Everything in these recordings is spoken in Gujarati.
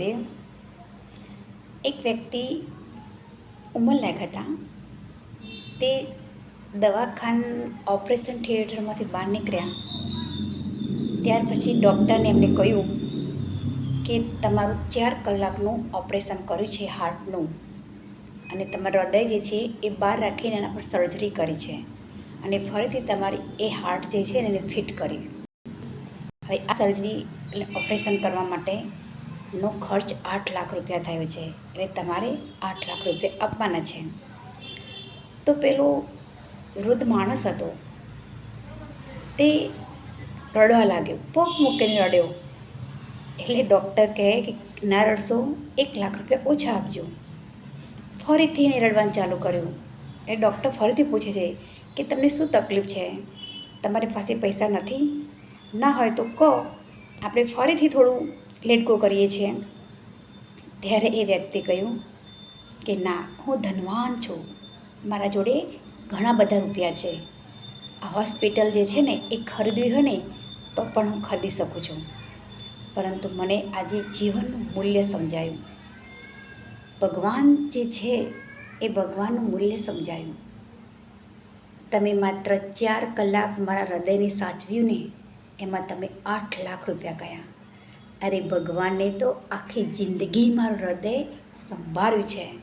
દેવ એક વ્યક્તિ ઉંમરલાયક હતા. તે દવાખાન ઓપરેશન થિયેટરમાંથી બહાર નીકળ્યા. ત્યાર પછી ડૉક્ટરને એમને કહ્યું કે તમારું ચાર કલાકનું ઓપરેશન કર્યું છે હાર્ટનું અને તમારું હૃદય જે છે એ બહાર રાખીને એના પર સર્જરી કરી છે અને ફરીથી તમારી એ હાર્ટ જે છે એને ફિટ કરી. હવે આ સર્જરી એટલે ઓપરેશન કરવા માટેનો ખર્ચ આઠ લાખ રૂપિયા થયો છે એટલે તમારે આઠ લાખ રૂપિયા આપવાના છે. તો પેલો વૃદ્ધ માણસ હતો. તે રડવા લાગ્યો. પગ મૂકીને રડ્યો. એટલે ડૉક્ટર કહે કે, ના રડશો, એક લાખ રૂપિયા ઓછા આપજો. ફરીથી એને રડવાનું ચાલુ કર્યું. એ ડૉક્ટર ફરીથી પૂછે છે કે, તમને શું તકલીફ છે? તમારી પાસે પૈસા નથી? ના હોય તો કહો. આપણે ફરીથી થોડું લેટ ગો કરીએ છીએ. ત્યારે એ વ્યક્તિ કહ્યું કે, ના, હું ધનવાન છું. મારા જોડે ઘણા બધા રૂપિયા છે. આ હોસ્પિટલ જે છે ને, એ ખરીદવી હોય ને, તો પણ હું ખરીદી શકું છું. પરંતુ મને આજે જીવનનું મૂલ્ય સમજાયું. ભગવાન જે છે, એ ભગવાનનું મૂલ્ય સમજાયું. તમે માત્ર ચાર કલાક મારા હૃદયને સાચવ્યું ને એમાં તમે આઠ લાખ રૂપિયા ગયા. અરે ભગવાને તો આખી જિંદગી મારું હૃદય સંભાળ્યું છે.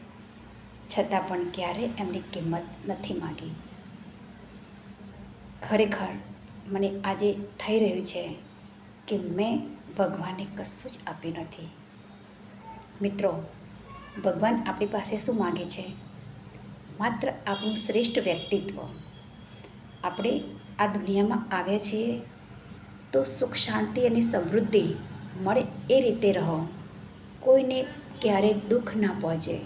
છતાં પણ ક્યારે એમની કિંમત નથી માગી. ખરેખર મને આજે થઈ રહ્યું છે કે મેં ભગવાનને કશું જ આપ્યું નથી. મિત્રો, ભગવાન આપણી પાસે શું માગે છે? માત્ર આપણું શ્રેષ્ઠ વ્યક્તિત્વ. આપણે આ દુનિયામાં આવ્યા છીએ તો સુખ, શાંતિ અને સમૃદ્ધિ મળે એ રીતે રહો. કોઈને ક્યારેય દુઃખ ના પહોંચે.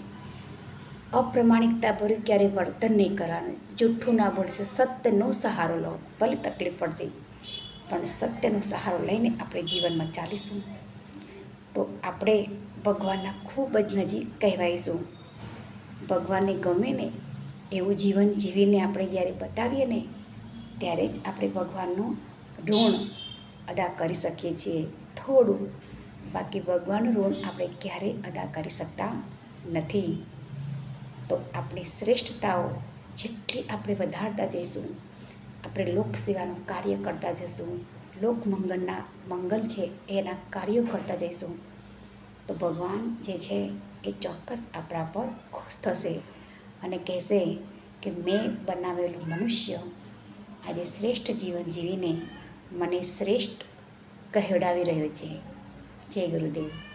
અપ્રમાણિકતા ભર્યું ક્યારેય વર્તન નહીં કરવાનું. જૂઠું ના બોલશે, સત્યનો સહારો લો. ભલે તકલીફ પડતી, પણ સત્યનો સહારો લઈને આપણે જીવનમાં ચાલીશું. તો આપણે ભગવાનના ખૂબ જ નજીક કહેવાઈશું. ભગવાનને ગમે ને એવું જીવન જીવીને આપણે જ્યારે બતાવીએ ને, ત્યારે જ આપણે ભગવાનનું ઋણ અદા કરી શકીએ છીએ. થોડું. બાકી ભગવાનનું ઋણ આપણે ક્યારેય અદા કરી શકતા નથી. તો આપણી શ્રેષ્ઠતાઓ જેટલી આપણે વધારતા જઈશું, આપણે લોક સેવાનું કાર્ય કરતા જઈશું લોક મંગળના મંગલ છે એના કાર્યો કરતા જઈશું, તો ભગવાન જે છે એ ચોક્કસ આપણા પર ખુશ થશે અને કહેશે કે મેં બનાવેલું મનુષ્ય આજે શ્રેષ્ઠ જીવન જીવીને મને શ્રેષ્ઠ કહેવડાવી રહ્યો છે. જય ગુરુદેવ.